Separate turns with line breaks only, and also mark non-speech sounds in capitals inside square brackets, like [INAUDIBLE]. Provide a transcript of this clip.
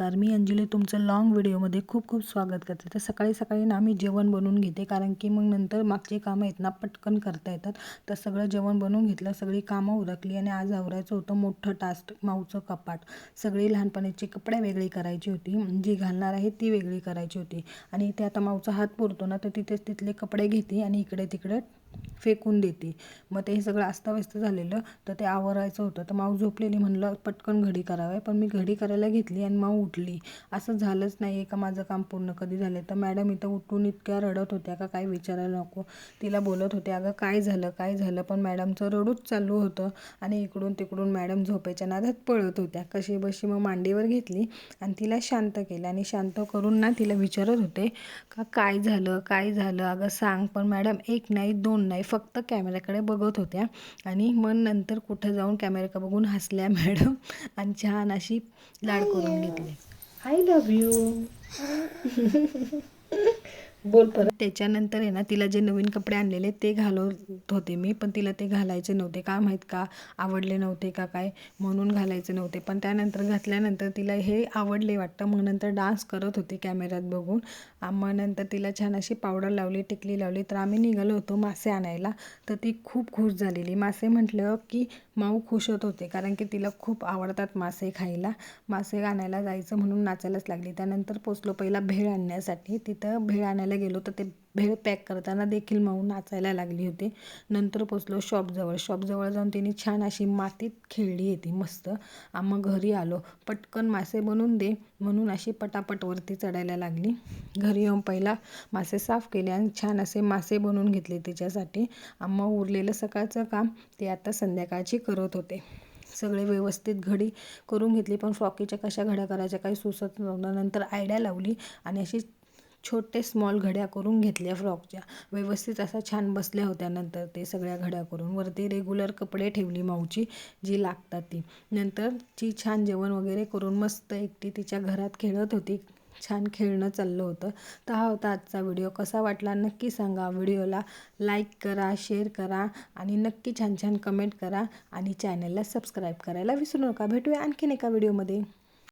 नमस्कार मी अंजली तुमचं लाँग व्हिडिओमध्ये खूप खूप स्वागत करते. तर सकाळी सकाळी ना मी जेवण बनवून घेते कारण की मग नंतर मागची कामं आहेत ना पटकन करता येतात. तर सगळं जेवण बनवून घेतलं सगळी कामं उरकली आणि आज आवरायचं होतं मोठं टास्क माऊचं कपाट. सगळी लहानपणीची कपडे वेगळी करायची होती. जी घालणार आहे ती वेगळी करायची होती. आणि ते आता माऊचा हात पुरतो ना तर तिथेच तिथले कपडे घेते आणि इकडे तिकडे फेकून देते. मग ते हे सगळं अस्ताव्यस्त झालेलं तर ते आवरायचं होतं. तर माऊ झोपलेली म्हणलं पटकन घडी करावे. पण मी घडी करायला घेतली आणि माऊ उठली. असं झालंच नाही आहे का माझं काम पूर्ण कधी झालं तर मॅडम इथं उठून इतक्या रडत होत्या का काय विचारायला नको. तिला बोलत होते अगं काय झालं काय झालं? पण मॅडमचं रडूच चालू होतं आणि इकडून तिकडून मॅडम झोपायच्या नादात पळत होत्या. कशी बशी मग मांडीवर घेतली आणि तिला शांत केलं आणि शांत करून ना तिला विचारत होते का काय झालं काय झालं? अगं सांग. पण मॅडम एक नाही दोन नाही फक्त कॅमेऱ्याकडे बघत होत्या. आणि मग नंतर कुठं जाऊन कॅमेऱ्याकडे बघून हसल्या मॅडम आणि छान अशी लाड करून घेतली. I love you. [LAUGHS] बोल परत. त्याच्यानंतर आहे ना तिला जे नवीन कपडे आणलेले ते घालत होते मी पण तिला ते घालायचे नव्हते. का माहीत का? आवडले नव्हते का काय? म्हणून घालायचे नव्हते. पण त्यानंतर घातल्यानंतर तिला हे आवडले वाटतं. मग नंतर डान्स करत होते कॅमेऱ्यात बघून. मग नंतर तिला छान अशी पावडर लावली टिकली लावली. तर आम्ही निघालो होतो मासे आणायला. तर ती खूप खुश झालेली. मासे म्हटलं की माऊ खुश होत होते कारण की तिला खूप आवडतात मासे खायला. मासे आणायला जायचं म्हणून नाचायलाच लागली. त्यानंतर पोचलो पहिला भेळ आणण्यासाठी. तिथं भेळ आणायला गेलो तर ते भेळ पॅक करताना देखील माऊ नाचायला लागली होती. नंतर पोचलो शॉपजवळ शॉपजवळ जाऊन तिने छान अशी मातीत खेळली येते मस्त. मग घरी आलो. पटकन मासे बनवून दे म्हणून अशी पटापटवरती चढायला लागली. घरी येऊन पहिला मासे साफ केले आणि छान असे मासे बनवून घेतले तिच्यासाठी. आम्हा उरलेलं सकाळचं काम ते आता संध्याकाळची करत होते. सगळे व्यवस्थित घडी करून घेतली पण फ्रॉकीच्या कशा घड्या करायच्या काही सुचत नव्हतं. नंतर आयडिया लावली आणि अशी छोटे स्मॉल घड्या करून घेतल्या फ्रॉकच्या व्यवस्थित असा छान बसल्या होत्या नंतर ते सगळ्या घड्या करून. वरती रेग्युलर कपडे ठेवली माऊची जी लागतात ती. नंतर जी छान जेवण वगैरे करून मस्त एकटी तिच्या घरात खेळत होती. छान खेळणं चाललं होतं. तर हा होता आजचा व्हिडिओ कसा वाटला नक्की सांगा. व्हिडिओला लाईक करा शेअर करा आणि नक्की छान छान कमेंट करा आणि चॅनलला सबस्क्राईब करायला विसरू नका. भेटूया आणखीन एका व्हिडिओमध्ये